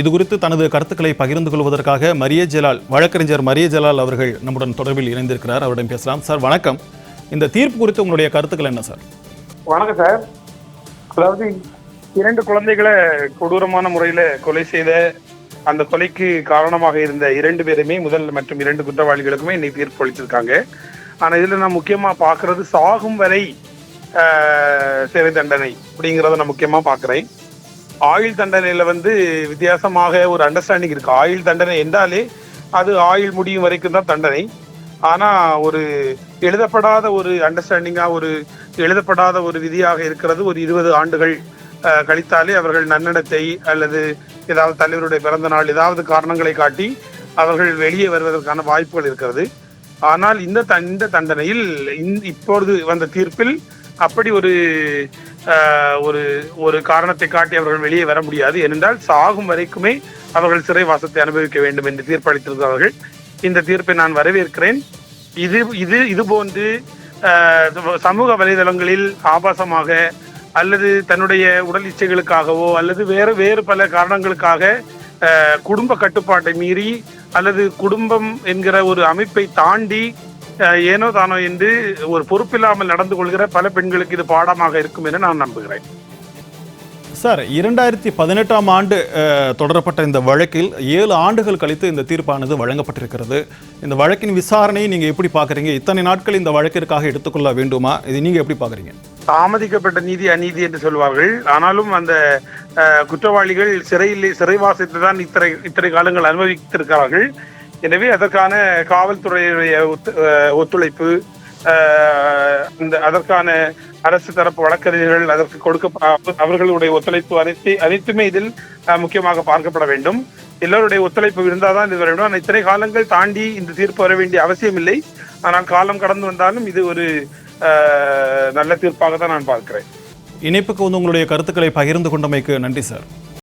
இது குறித்து தனது கருத்துக்களை பகிர்ந்து கொள்வதற்காக மரிய ஜலால் வழக்கறிஞர் மரிய ஜலால் அவர்கள் நம்முடன் தொடர்பில் இணைந்திருக்கிறார். அவரிடம் பேசலாம். சார் வணக்கம். இந்த தீர்ப்பு குறித்து உங்களுடைய கருத்துக்கள் என்ன சார்? வணக்கம் சார். அதாவது இரண்டு குழந்தைகளை கொடூரமான முறையில் கொலை செய்த அந்த கொலைக்கு காரணமாக இருந்த இரண்டு பேருமே முதல் மற்றும் இரண்டு குற்றவாளிகளுக்குமே இன்னைக்கு தீர்ப்பு அளிச்சிருக்காங்க ஆனால் இதில் நான் முக்கியமாக பார்க்கறது சாகும் வரை சிறை தண்டனை அப்படிங்கிறத நான் முக்கியமாக பார்க்குறேன். ஆயுள் தண்டனையில வந்து வித்தியாசமாக ஒரு அண்டர்ஸ்டாண்டிங் இருக்கு. ஆயுள் தண்டனை என்றாலே அது ஆயுள் முடியும் வரைக்கும் தான் தண்டனை. ஆனா ஒரு எழுதப்படாத ஒரு அண்டர்ஸ்டாண்டிங்கா ஒரு எழுதப்படாத ஒரு விதியாக இருக்கிறது ஒரு இருபது ஆண்டுகள் கழித்தாலே அவர்கள் நன்னடத்தை அல்லது ஏதாவது தலைவருடைய பிறந்த நாள் ஏதாவது காரணங்களை காட்டி அவர்கள் வெளியே வருவதற்கான வாய்ப்புகள் இருக்கிறது. ஆனால் இந்த இந்த தண்டனையில் இப்பொழுது வந்த தீர்ப்பில் அப்படி ஒரு ஒரு ஒரு காரணத்தை காட்டி அவர்கள் வெளியே வர முடியாது. ஏனென்றால் சாகும் வரைக்குமே அவர்கள் சிறைவாசத்தை அனுபவிக்க வேண்டும் என்று தீர்ப்பளித்திருந்தார்கள் இந்த தீர்ப்பை நான் வரவேற்கிறேன். இது இது இது போன்று சமூக வலைதளங்களில் ஆபாசமாக அல்லது தன்னுடைய உடல் இச்சைகளுக்காகவோ அல்லது வேறு வேறு பல காரணங்களுக்காக குடும்ப கட்டுப்பாட்டை மீறி அல்லது குடும்பம் என்கிற ஒரு அமைப்பை தாண்டி ஏனோ தானோ என்று ஒரு பொறுப்பில்லாமல் நடந்து கொள்கிற பல பெண்களுக்கு இது பாடமாக இருக்கும் என நான் நம்புகிறேன். சார் இரண்டாயிரத்தி பதினெட்டாம் ஆண்டு தொடரப்பட்ட இந்த வழக்கில் ஏழு ஆண்டுகள் கழித்து இந்த தீர்ப்பானது வழங்கப்பட்டிருக்கிறது. இந்த வழக்கின் விசாரணையை நீங்க எப்படி பார்க்குறீங்க? இத்தனை நாட்கள் இந்த வழக்கிற்காக எடுத்துக்கொள்ள வேண்டுமா? இது நீங்க எப்படி பார்க்குறீங்க? தாமதிக்கப்பட்ட நீதி அநீதி என்று சொல்வார்கள். ஆனாலும் அந்த குற்றவாளிகள் சிறையில் சிறைவாசத்தை தான் இத்தனை இத்தனை காலங்கள் அனுபவித்திருக்கிறார்கள். எனவே அதற்கான காவல்துறையுடைய ஒத்து- ஒத்துழைப்பு இந்த அதற்கான அரசு தரப்பு வழக்கறிஞர்கள் அதற்கு கொடுக்க அவர்களுடைய ஒத்துழைப்பு அனைத்து அனைத்துமே இதில் முக்கியமாக பார்க்கப்பட வேண்டும். எல்லோருடைய ஒத்துழைப்பு இருந்தால்தான் இது வர வேண்டும். ஆனால் இத்தனை காலங்கள் தாண்டி இந்த தீர்ப்பு வர வேண்டிய அவசியம் இல்லை ஆனால் காலம் கடந்து வந்தாலும் இது ஒரு நல்ல தீர்ப்பாக தான் நான் பார்க்கிறேன். இணைப்புக்கு வந்து உங்களுடைய கருத்துக்களை பகிர்ந்து கொண்டமைக்கு நன்றி சார்.